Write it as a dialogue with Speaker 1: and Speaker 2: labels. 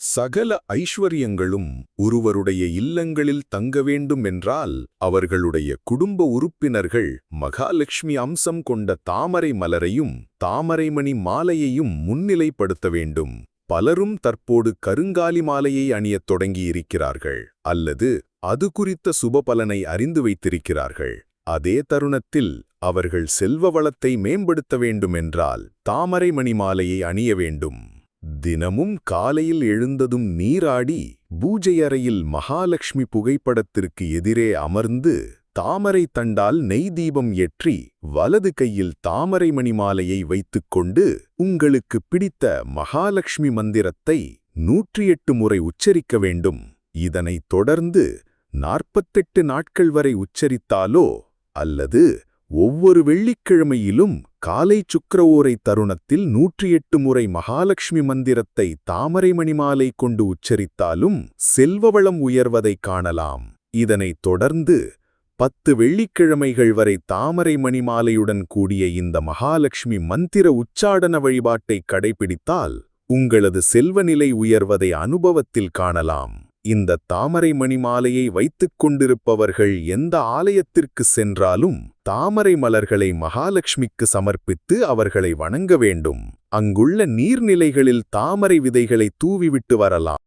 Speaker 1: சகல ஐஸ்வர்யங்களும் ஒருவருடைய இல்லங்களில் தங்க வேண்டும் என்றால் அவர்களுடைய குடும்ப உறுப்பினர்கள் மகாலட்சுமி அம்சம் கொண்ட தாமரை மலரையும் தாமரைமணி மாலையையும் முன்னிலைப்படுத்த வேண்டும். பலரும் தற்போது கருங்காலி மாலையை அணியத் தொடங்கியிருக்கிறார்கள் அல்லது அது குறித்த சுபபலனை அறிந்து வைத்திருக்கிறார்கள். அதே தருணத்தில் அவர்கள் செல்வ வளத்தை மேம்படுத்த வேண்டுமென்றால் தாமரைமணி மாலையை அணிய வேண்டும். தினமும் காலையில் எழுந்ததும் நீராடி பூஜை அறையில் மகாலட்சுமி புகைப்படத்திற்கு எதிரே அமர்ந்து தாமரை தண்டால் நெய் தீபம் ஏற்றி வலது கையில் தாமரை மணி மாலையை வைத்துக்கொண்டு உங்களுக்கு பிடித்த மகாலட்சுமி மந்திரத்தை நூற்றி எட்டு முறை உச்சரிக்க வேண்டும். இதனைத் தொடர்ந்து நாற்பத்தெட்டு நாட்கள் வரை உச்சரித்தாலோ அல்லது ஒவ்வொரு வெள்ளிக்கிழமையிலும் காலை சுக்கரவோரை தருணத்தில் நூற்றி எட்டு முறை மகாலட்சுமி மந்திரத்தை தாமரை மணிமாலை கொண்டு உச்சரித்தாலும் செல்வவளம் உயர்வதைக் காணலாம். இதனைத் தொடர்ந்து பத்து வெள்ளிக்கிழமைகள் வரை தாமரை மணிமாலையுடன் கூடிய இந்த மகாலட்சுமி மந்திர உச்சாடன வழிபாட்டை கடைபிடித்தால் உங்களது செல்வநிலை உயர்வதை அனுபவத்தில் காணலாம். இந்த தாமரை மணி மாலையை வைத்துக் கொண்டிருப்பவர்கள் எந்த ஆலயத்திற்கு சென்றாலும் தாமரை மலர்களை மகாலட்சுமிக்கு சமர்ப்பித்து அவர்களை வணங்க வேண்டும். அங்குள்ள நீர்நிலைகளில் தாமரை விதைகளை தூவிவிட்டு வரலாம்.